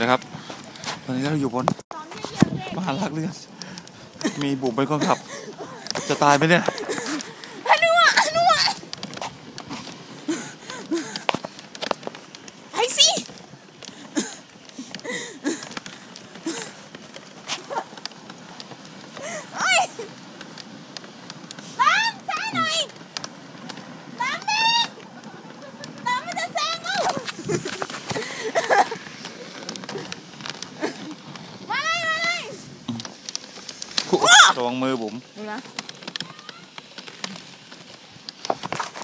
นะครับ ตอนนี้เราอยู่บนมหาลักเรือมีบุ๋มเป็นคนขับ จะตายไหมเนี่ย ฮันัวฮันัวไปสิเอ้ยตามช้าหน่อยตามเด็กตามมันจะแซงเรามาเลยมาเลย ระวังมือบุ๋มดูนะ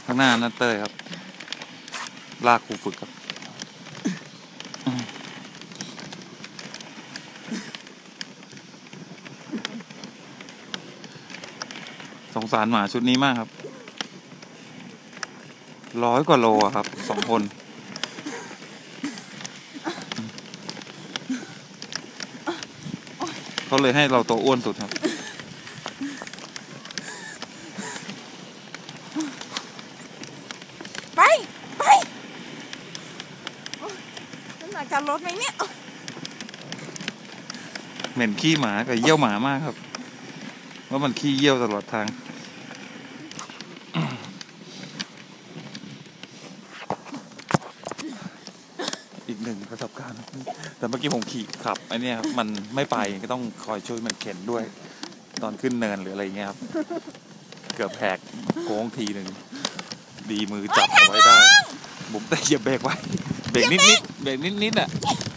ข้างหน้านั่นเต้ยครับ ลากครูฝึกครับอืมสงสารหมาชุดนี้มากครับ ร้อยกว่าโลอะครับสองคนเขาเลยให้เราตัวอ้วนสุดครับ ไปไปโอ๊ย น้ำหนักการรถไหมเนี่ยเหม็นขี้หมากับเยี่ยวหมามากครับว่ามันขี้เยี่ยวตลอดทางอีกหนึ่งประสบการณ์ แต่เมื่อกี้ผมขี่ขับไอเนี้ยครับ มันไม่ไปก็ต้องคอยช่วยมันเข็นด้วย ตอนขึ้นเนินหรืออะไรเงี้ยครับ เกือบแหกโค้งทีหนึ่ง ดีมือจับเอาไว้ได้บุ๋มแต่เหยียบเบรกไว้ เบรกนิดนิดๆเบรกนิดนิดๆอะ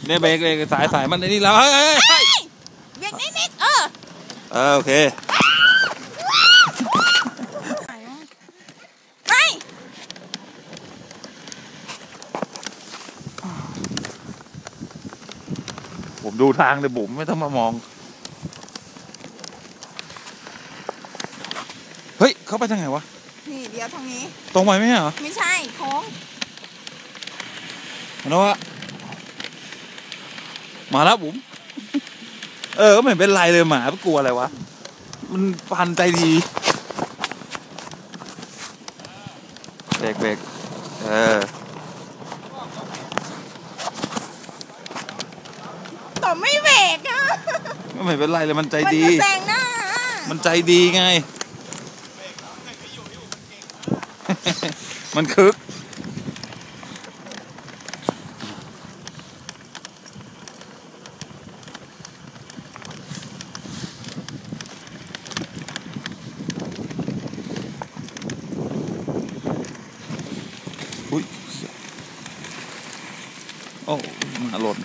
เนี่ยเบรกเบรกสายสายมันไอ้นี่แล้วเฮ้ยเฮ้ยเฮ้ยเบียกนิดๆเออเออโอเคไปผมดูทางเลยบุ๋มไม่ต้องมามอง เฮ้ย เข้าไปทางไหนวะ นี่เดี๋ยวทางนี้ ตรงไปไหมเหรอ ไม่ใช่โค้ง มันว่ามาแล้วบุ๋มเออ ก็ไม่เห็นเป็นไรเลยหมามันกลัวอะไรวะ มันพันใจดีเบรกเบรกเออต่อไม่เบรกอะก็ไม่เป็นไรเลยมันใจมันดี จะแซงหน้าอะมันใจดีไง มันคึก อุ้ยโอ้มาหล่น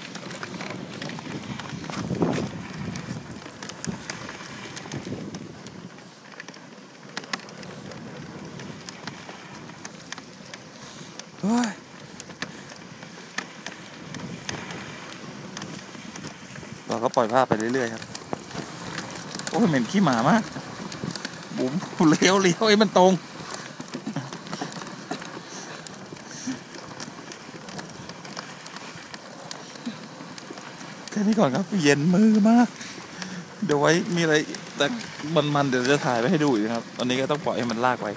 เฮ้ยเราก็ปล่อยภาพไปเรื่อย ๆ ครับ โอ้ยเหม็นขี้หมามากบุ๋มเลี้ยวเลี้ยวไอ้มันตรง แค่นี้ก่อนครับ เย็นมือมาก เดี๋ยวไว้มีอะไรแต่มันๆเดี๋ยวจะถ่ายไปให้ดูอีกนะครับ ตอนนี้ก็ต้องปล่อยให้มันลากไป